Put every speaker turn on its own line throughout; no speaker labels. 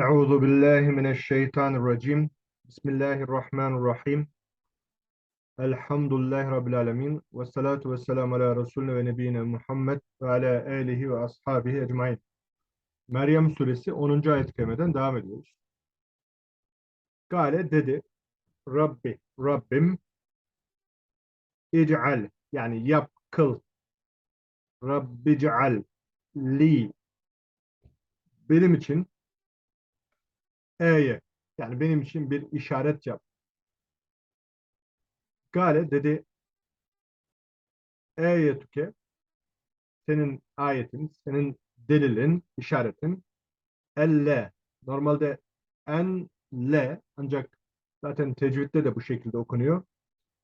Euzu billahi mineşşeytanirracim. Bismillahirrahmanirrahim. Elhamdülillahi Rabbil alemin. Ve salatu ve selamu ala Resulüne ve Nebiyine Muhammed ve ala alihi ve ashabihi ecmain. Meryem suresi 10. ayet-i kerimeden devam ediyoruz. Gale dedi, Rabbi, Rabbim, ic'al, yani yap, kıl, Rabbi li, benim için E'ye. Yani benim için bir işaret yap. Gale dedi E'ye tüke senin ayetin, senin delilin, işaretin elle. Normalde en le ancak zaten tecvidde de bu şekilde okunuyor.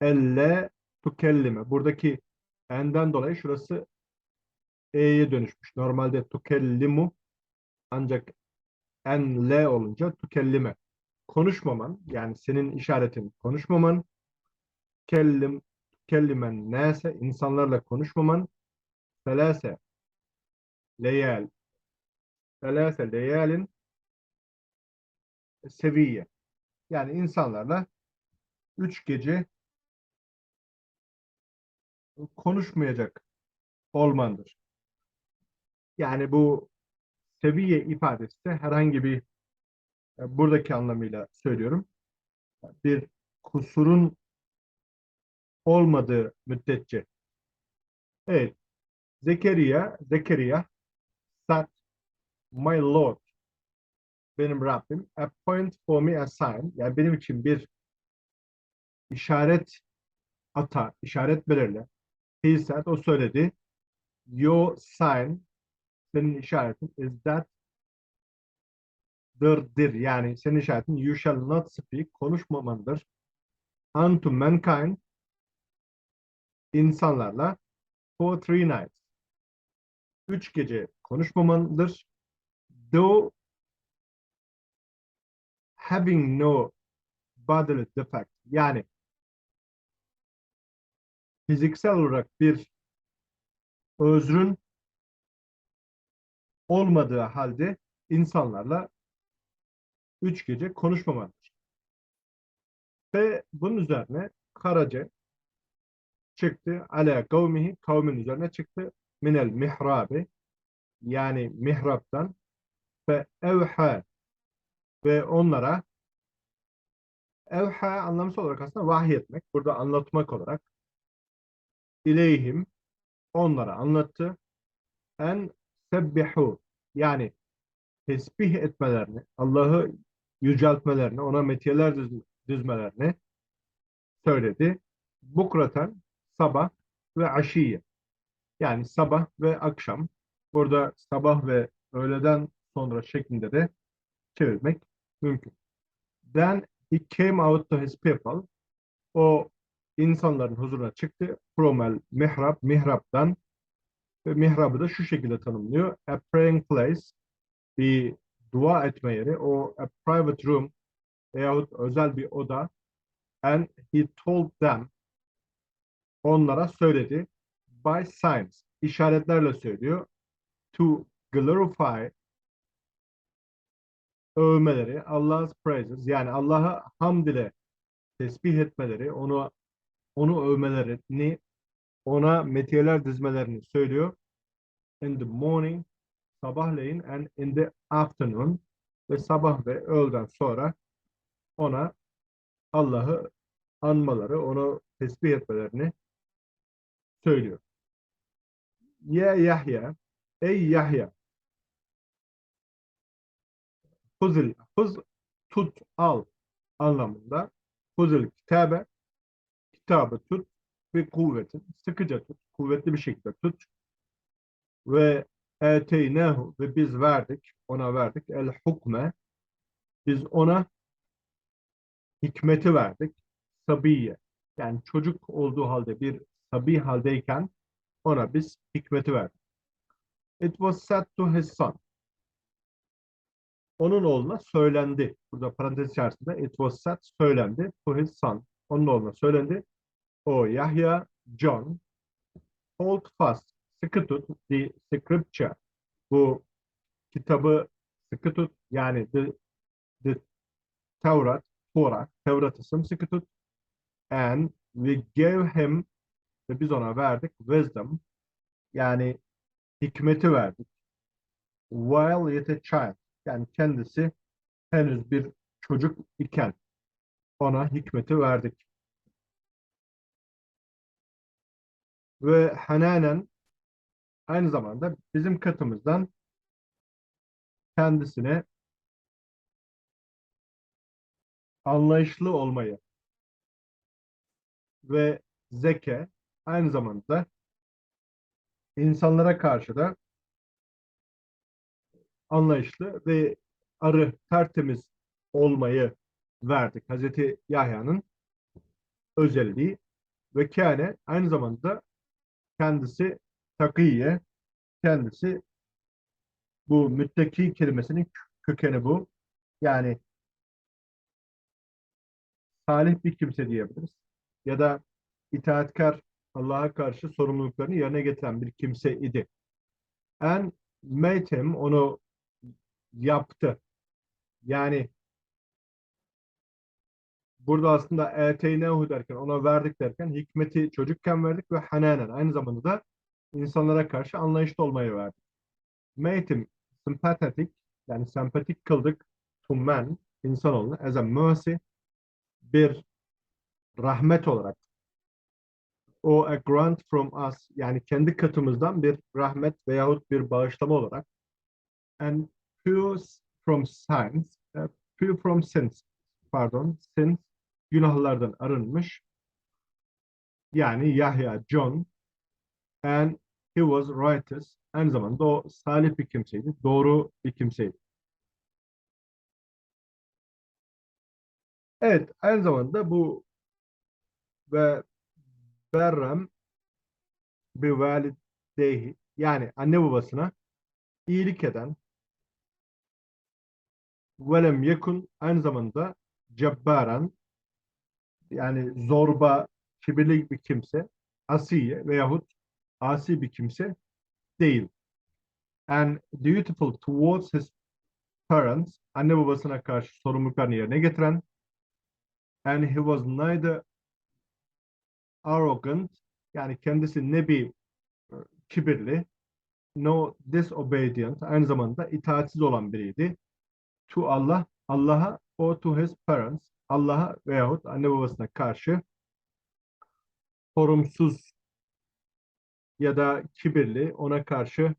Elle tukellime. Buradaki enden dolayı şurası e'ye dönüşmüş. Normalde tukellimu ancak en le olunca tukellime. Konuşmaman yani senin işaretin konuşmaman kellim kellimen nase insanlarla konuşmaman selase leyal selase leyalin seviye yani insanlarla üç gece konuşmayacak olmandır. Yani bu seviye ifadesi de herhangi bir e, buradaki anlamıyla söylüyorum. Bir kusurun olmadığı müddetçe. Evet. Zekeriya, Zekeriya sat my Lord benim Rabbim appoint for me a sign yani benim için bir işaret ata, işaret belirle. He said, o söyledi. Your sign senin işaretin is that dırdır. Yani senin işaretin you shall not speak konuşmamandır. Unto mankind insanlarla for three nights. Üç gece konuşmamandır. Though having no bodily defect yani fiziksel olarak bir özrün olmadığı halde insanlarla üç gece konuşmamalıdır. Ve bunun üzerine Karaca çıktı. Ala kavmihi kavmin üzerine çıktı. Minel mihrabi yani mihraptan ve evha ve onlara evha anlamsal olarak aslında vahiy etmek. Burada anlatmak olarak ileyhim onlara anlattı. En sebbihu yani tesbih etmelerini, Allah'ı yüceltmelerini, ona metiyeler düz, düzmelerini söyledi. Bukraten sabah ve aşiye. Yani sabah ve akşam. Burada sabah ve öğleden sonra şeklinde de çevirmek mümkün. Then he came out to his people. O insanların huzuruna çıktı. From el mihrab, mihraptan ve mihrabı da şu şekilde tanımlıyor. A praying place, bir dua etme yeri. O a private room veyahut özel bir oda. And he told them, onlara söyledi. By signs, işaretlerle söylüyor. To glorify, övmeleri, Allah's praises, yani Allah'a hamd ile tesbih etmeleri, onu onu övmelerini ona metiyeler dizmelerini söylüyor. In the morning, sabahleyin and in the afternoon ve sabah ve öğleden sonra ona Allah'ı anmaları, onu tesbih etmelerini söylüyor. Ya Yahya, ey Yahya, huzil, huz, tut, al anlamında huzil kitabe, kitabı tut, ve kuvvetin sıkıca tut, kuvvetli bir şekilde tut ve eteynehu ve biz verdik, ona verdik el hukme biz ona hikmeti verdik sabiye yani çocuk olduğu halde bir sabi haldeyken ona biz hikmeti verdik. It was said to his son. Onun oğluna söylendi. Burada parantez içerisinde it was said söylendi to his son. Onun oğluna söylendi o Yahya John hold fast sıkı tut the scripture bu kitabı sıkı tut yani the Tevrat, Torah, Tevrat'ı sımsıkı tut. And we gave him ve biz ona verdik wisdom yani hikmeti verdik. While yet a child yani kendisi henüz bir çocuk iken ona hikmeti verdik. Ve hananen aynı zamanda bizim katımızdan kendisine anlayışlı olmayı ve zeke aynı zamanda insanlara karşı da anlayışlı ve arı tertemiz olmayı verdik. Hazreti Yahya'nın özelliği ve kâne aynı zamanda kendisi takiye, kendisi bu müttaki kelimesinin kökeni bu. Yani salih bir kimse diyebiliriz. Ya da itaatkar Allah'a karşı sorumluluklarını yerine getiren bir kimse idi. En meytem onu yaptı. Yani burada aslında eteynehu derken ona verdik derken hikmeti çocukken verdik ve hananen aynı zamanda da insanlara karşı anlayışlı olmayı verdik. Meytim sympathetic yani sempatik kıldık to men insanoğlunu as a mercy bir rahmet olarak o a grant from us yani kendi katımızdan bir rahmet veyahut bir bağışlama olarak and pure from sins uh, pure from sins pardon sins günahlardan arınmış. Yani Yahya John and he was righteous. Aynı zamanda o salih bir kimseydi doğru bir kimseydi. Evet aynı zamanda bu ve berrem bi validehi yani anne babasına iyilik eden velem yekun aynı zamanda cebbaran yani zorba, kibirli bir kimse, asiye veyahut asi bir kimse değil. And dutiful towards his parents, anne babasına karşı sorumluluklarını yerine getiren and he was neither arrogant yani kendisi ne bir e, kibirli no disobedient aynı zamanda itaatsiz olan biriydi. To Allah, Allah'a or to his parents Allah'a veyahut anne babasına karşı sorumsuz ya da kibirli, ona karşı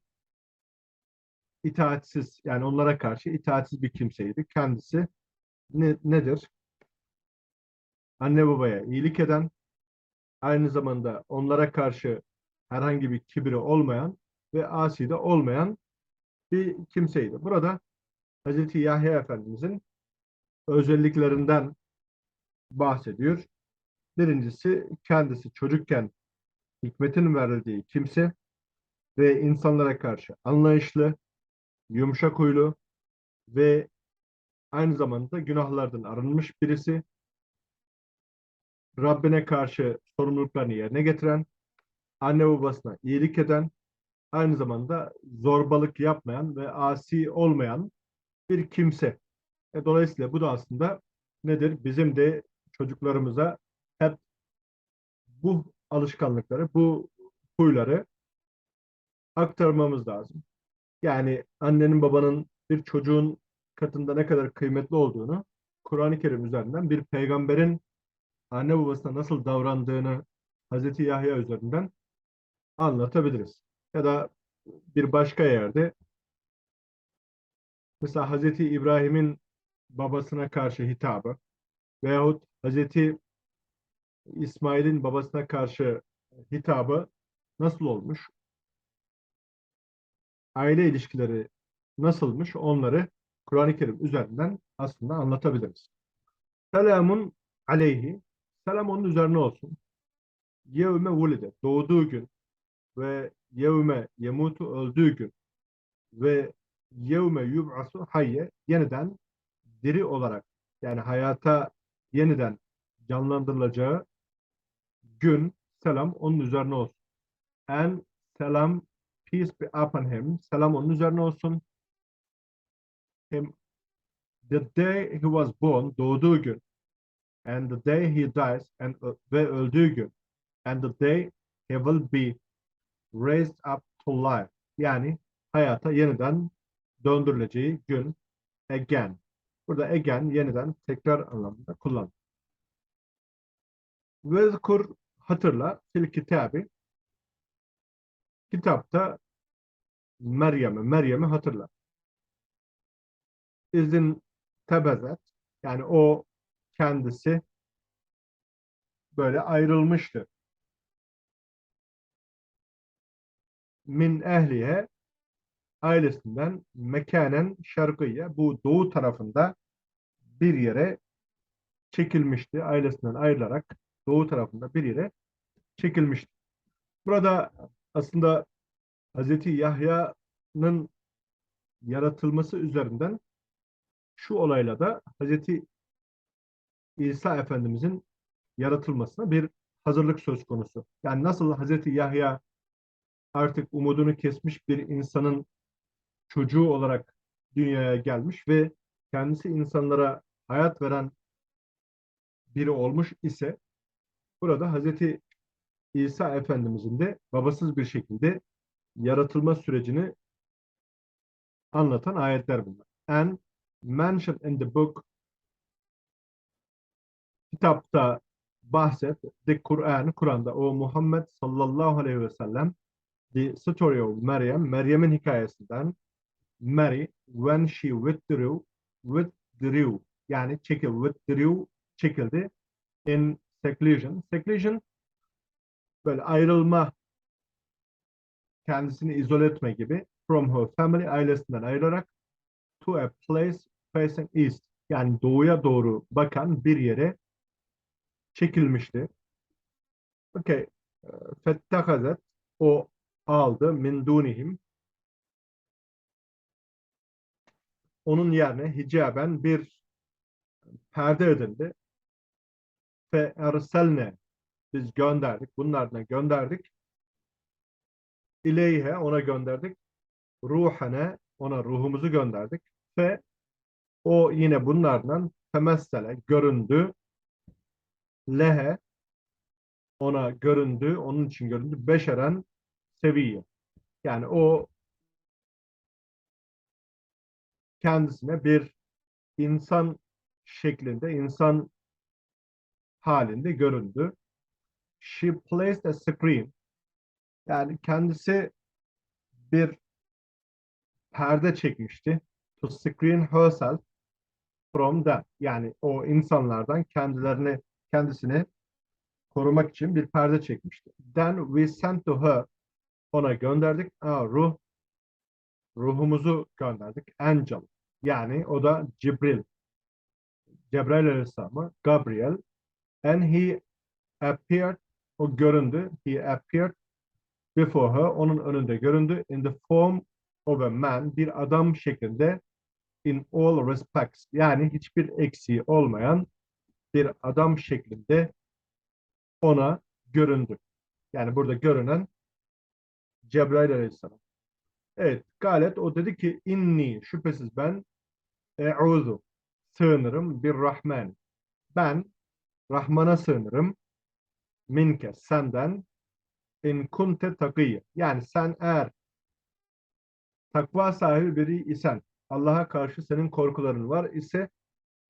itaatsiz, yani onlara karşı itaatsiz bir kimseydi. Kendisi ne, nedir? Anne babaya iyilik eden, aynı zamanda onlara karşı herhangi bir kibri olmayan ve asi de olmayan bir kimseydi. Burada Hz. Yahya Efendimizin özelliklerinden bahsediyor. Birincisi kendisi çocukken hikmetin verildiği kimse ve insanlara karşı anlayışlı, yumuşak huylu ve aynı zamanda günahlardan arınmış birisi. Rabbine karşı sorumluluklarını yerine getiren, anne babasına iyilik eden, aynı zamanda zorbalık yapmayan ve asi olmayan bir kimse. E, dolayısıyla bu da aslında nedir? Bizim de çocuklarımıza hep bu alışkanlıkları, bu huyları aktarmamız lazım. Yani annenin babanın bir çocuğun katında ne kadar kıymetli olduğunu Kur'an-ı Kerim üzerinden bir peygamberin anne babasına nasıl davrandığını Hazreti Yahya üzerinden anlatabiliriz. Ya da bir başka yerde mesela Hazreti İbrahim'in babasına karşı hitabı veyahut Hazreti İsmail'in babasına karşı hitabı nasıl olmuş? Aile ilişkileri nasılmış? Onları Kur'an-ı Kerim üzerinden aslında anlatabiliriz. Selamun aleyhi. Selam onun üzerine olsun. Yevme vulide. Doğduğu gün ve yevme yemutu öldüğü gün ve yevme yub'asu hayye yeniden diri olarak yani hayata yeniden canlandırılacağı gün selam onun üzerine olsun. And selam peace be upon him. Selam onun üzerine olsun. Hem the day he was born, doğduğu gün, and the day he dies, and ve öldüğü gün, and the day he will be raised up to life. Yani hayata yeniden döndürüleceği gün, again. Burada again yeniden tekrar anlamında kullan. Vezkur hatırla fil kitabı kitapta Meryem'i, Meryem'i hatırla. İzin tebezet yani o kendisi böyle ayrılmıştı. Min ehliye ailesinden mekanen şarkıya bu doğu tarafında bir yere çekilmişti. Ailesinden ayrılarak doğu tarafında bir yere çekilmişti. Burada aslında Hz. Yahya'nın yaratılması üzerinden şu olayla da Hz. İsa Efendimizin yaratılmasına bir hazırlık söz konusu. Yani nasıl Hz. Yahya artık umudunu kesmiş bir insanın çocuğu olarak dünyaya gelmiş ve kendisi insanlara hayat veren biri olmuş ise burada Hz. İsa Efendimizin de babasız bir şekilde yaratılma sürecini anlatan ayetler bunlar. And mentioned in the book kitapta bahset the Kur'an Kur'an'da o Muhammed sallallahu aleyhi ve sellem the story of Meryem Meryem'in hikayesinden Mary when she withdrew withdrew yani çekil withdrew çekildi in seclusion seclusion böyle ayrılma kendisini izole etme gibi from her family ailesinden ayrılarak to a place facing east yani doğuya doğru bakan bir yere çekilmişti. Okay. Fettakazet o aldı min dunihim onun yerine hicaben bir perde edildi. Fe erselne biz gönderdik. Bunlardan gönderdik. İleyhe ona gönderdik. Ruhane ona ruhumuzu gönderdik. Ve o yine bunlardan temessele göründü. Lehe ona göründü. Onun için göründü. Beşeren seviye. Yani o kendisine bir insan şeklinde, insan halinde göründü. She placed a screen. Yani kendisi bir perde çekmişti. To screen herself from them. Yani o insanlardan kendilerini, kendisini korumak için bir perde çekmişti. Then we sent to her. Ona gönderdik. Aa, ruh ruhumuzu gönderdik. Angel. Yani o da Cibril. Cebrail Aleyhisselam'ı Gabriel. And he appeared. O göründü. He appeared before her. Onun önünde göründü. In the form of a man. Bir adam şeklinde in all respects. Yani hiçbir eksiği olmayan bir adam şeklinde ona göründü. Yani burada görünen Cebrail Aleyhisselam. Evet, galet o dedi ki inni şüphesiz ben e'uzu sığınırım bir rahman. Ben Rahman'a sığınırım minke senden in kunte takiyye. Yani sen eğer takva sahibi biri isen Allah'a karşı senin korkuların var ise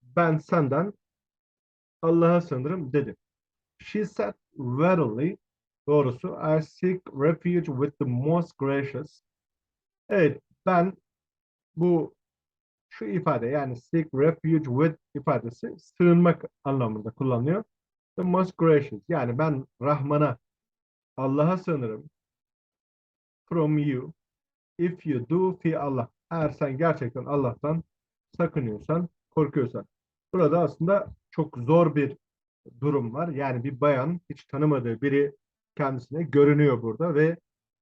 ben senden Allah'a sığınırım dedi. She said verily doğrusu I seek refuge with the most gracious Evet, ben bu şu ifade yani seek refuge with ifadesi sığınmak anlamında kullanılıyor. The most gracious yani ben Rahman'a Allah'a sığınırım from you if you do fi Allah. Eğer sen gerçekten Allah'tan sakınıyorsan, korkuyorsan. Burada aslında çok zor bir durum var. Yani bir bayan hiç tanımadığı biri kendisine görünüyor burada ve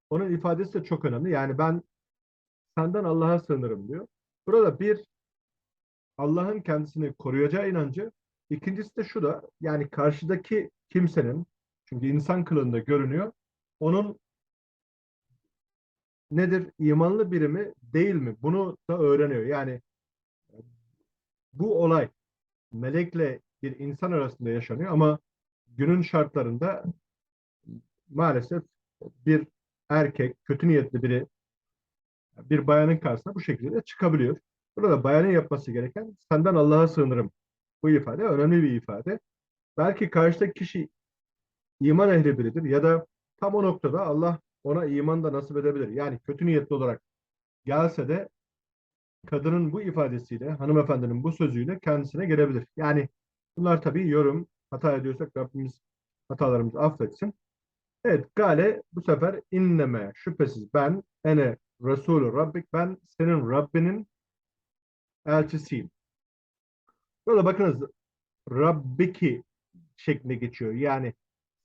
onun ifadesi de çok önemli. Yani ben senden Allah'a sığınırım diyor. Burada bir Allah'ın kendisini koruyacağı inancı. İkincisi de şu da yani karşıdaki kimsenin çünkü insan kılığında görünüyor. Onun nedir? imanlı biri mi değil mi? Bunu da öğreniyor. Yani bu olay melekle bir insan arasında yaşanıyor ama günün şartlarında maalesef bir erkek, kötü niyetli biri bir bayanın karşısına bu şekilde çıkabiliyor. Burada bayanın yapması gereken senden Allah'a sığınırım. Bu ifade önemli bir ifade. Belki karşıdaki kişi iman ehli biridir ya da tam o noktada Allah ona iman da nasip edebilir. Yani kötü niyetli olarak gelse de kadının bu ifadesiyle, hanımefendinin bu sözüyle kendisine gelebilir. Yani bunlar tabii yorum, hata ediyorsak Rabbimiz hatalarımızı affetsin. Evet, Gale bu sefer inneme şüphesiz ben ene Resulü Rabbik ben senin Rabbinin elçisiyim. Böyle bakınız Rabbiki şeklinde geçiyor. Yani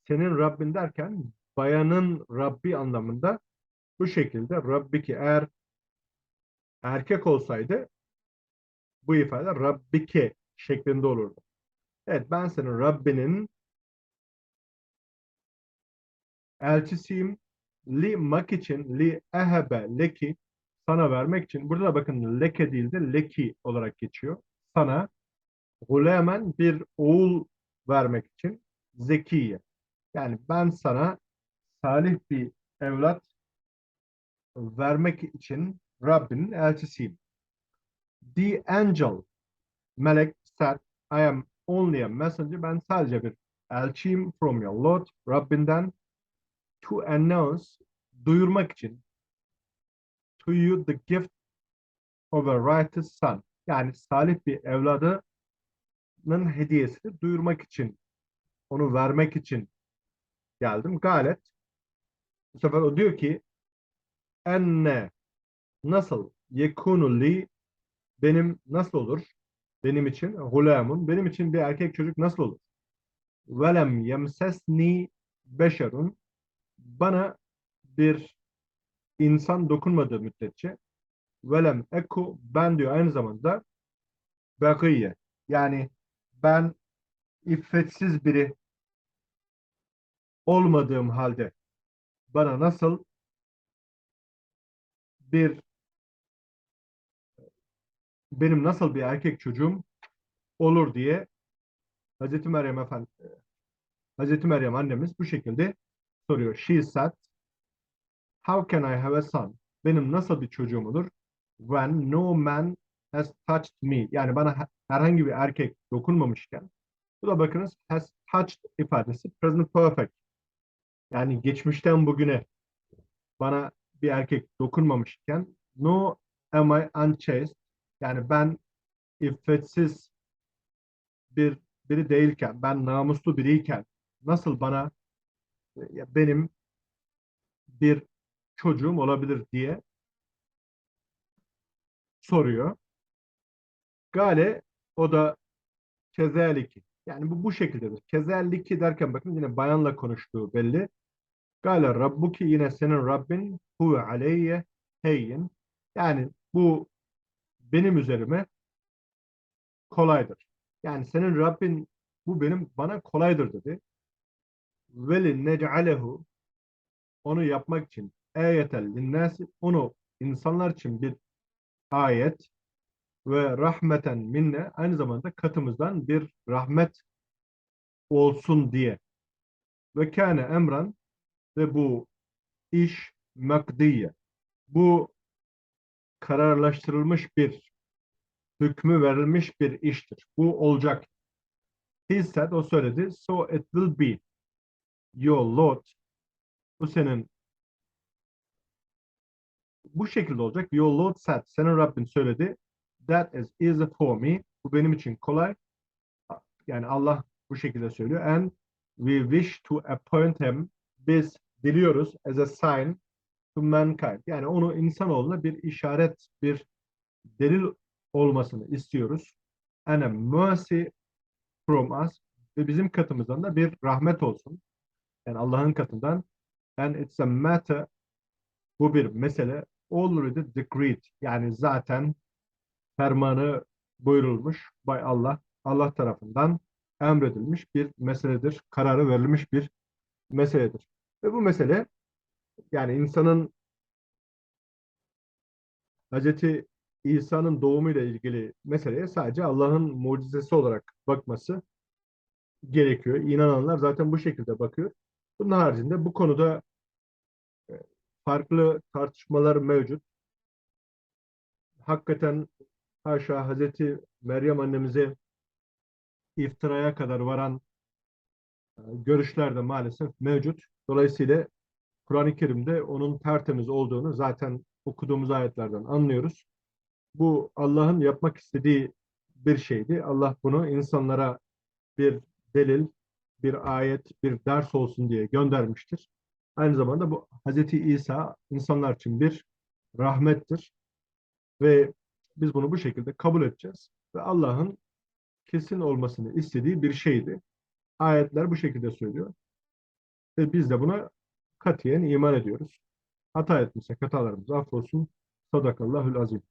senin Rabbin derken bayanın Rabbi anlamında bu şekilde Rabbiki eğer erkek olsaydı bu ifade Rabbike şeklinde olurdu. Evet ben senin Rabbinin elçisiyim. Li mak için, li ehebe leki sana vermek için. Burada da bakın leke değil de leki olarak geçiyor. Sana gulemen bir oğul vermek için zekiye. Yani ben sana salih bir evlat vermek için Rabbinin elçisiyim. The angel, melek said, I am only a messenger. Ben sadece bir elçiyim from your Lord, Rabbinden to announce, duyurmak için to you the gift of a righteous son. Yani salih bir evladının hediyesini duyurmak için, onu vermek için geldim. Galet. Bu sefer o diyor ki enne nasıl yekunu li benim nasıl olur? Benim için hulamun benim için bir erkek çocuk nasıl olur? Velem yemsesni beşerun bana bir insan dokunmadığı müddetçe velem eku ben diyor aynı zamanda bakiye. Yani ben iffetsiz biri olmadığım halde bana nasıl bir benim nasıl bir erkek çocuğum olur diye Hazreti Meryem Efendi Hazreti Meryem annemiz bu şekilde soruyor. She said, How can I have a son? Benim nasıl bir çocuğum olur? When no man has touched me. Yani bana herhangi bir erkek dokunmamışken. Bu da bakınız has touched ifadesi present perfect. Yani geçmişten bugüne bana bir erkek dokunmamışken no am I unchaste yani ben iffetsiz bir biri değilken ben namuslu biriyken nasıl bana benim bir çocuğum olabilir diye soruyor. Gale o da kezaliki. Yani bu bu şekildedir. Kezaliki derken bakın yine bayanla konuştuğu belli. Gale Rabbuki yine senin Rabbin huve aleyye heyyin. Yani bu benim üzerime kolaydır. Yani senin Rabbin bu benim bana kolaydır dedi. Veli nec'alehu onu yapmak için ayetel linnâsi onu insanlar için bir ayet ve rahmeten minne aynı zamanda katımızdan bir rahmet olsun diye. Ve kâne emran ve bu iş makdiye. Bu kararlaştırılmış bir hükmü verilmiş bir iştir. Bu olacak. He said, o söyledi. So it will be your Lord. Bu senin bu şekilde olacak. Your Lord said. Senin Rabbin söyledi. That is easy for me. Bu benim için kolay. Yani Allah bu şekilde söylüyor. And we wish to appoint him. Biz diliyoruz as a sign to mankind. Yani onu insanoğluna bir işaret, bir delil olmasını istiyoruz. And a mercy from us. Ve bizim katımızdan da bir rahmet olsun. Yani Allah'ın katından. And it's a matter bu bir mesele already decreed. Yani zaten fermanı buyurulmuş by Allah. Allah tarafından emredilmiş bir meseledir. Kararı verilmiş bir meseledir. Ve bu mesele yani insanın Hazreti İsa'nın doğumuyla ilgili meseleye sadece Allah'ın mucizesi olarak bakması gerekiyor. İnananlar zaten bu şekilde bakıyor. Bunun haricinde bu konuda e, farklı tartışmalar mevcut. Hakikaten haşa Hazreti Meryem annemize iftiraya kadar varan e, görüşler de maalesef mevcut. Dolayısıyla Kur'an-ı Kerim'de onun tertemiz olduğunu zaten okuduğumuz ayetlerden anlıyoruz. Bu Allah'ın yapmak istediği bir şeydi. Allah bunu insanlara bir delil, bir ayet, bir ders olsun diye göndermiştir. Aynı zamanda bu Hazreti İsa insanlar için bir rahmettir. Ve biz bunu bu şekilde kabul edeceğiz. Ve Allah'ın kesin olmasını istediği bir şeydi. Ayetler bu şekilde söylüyor. Ve biz de buna katiyen iman ediyoruz. Hata etmişsek hatalarımız affolsun. Sadakallahül azim.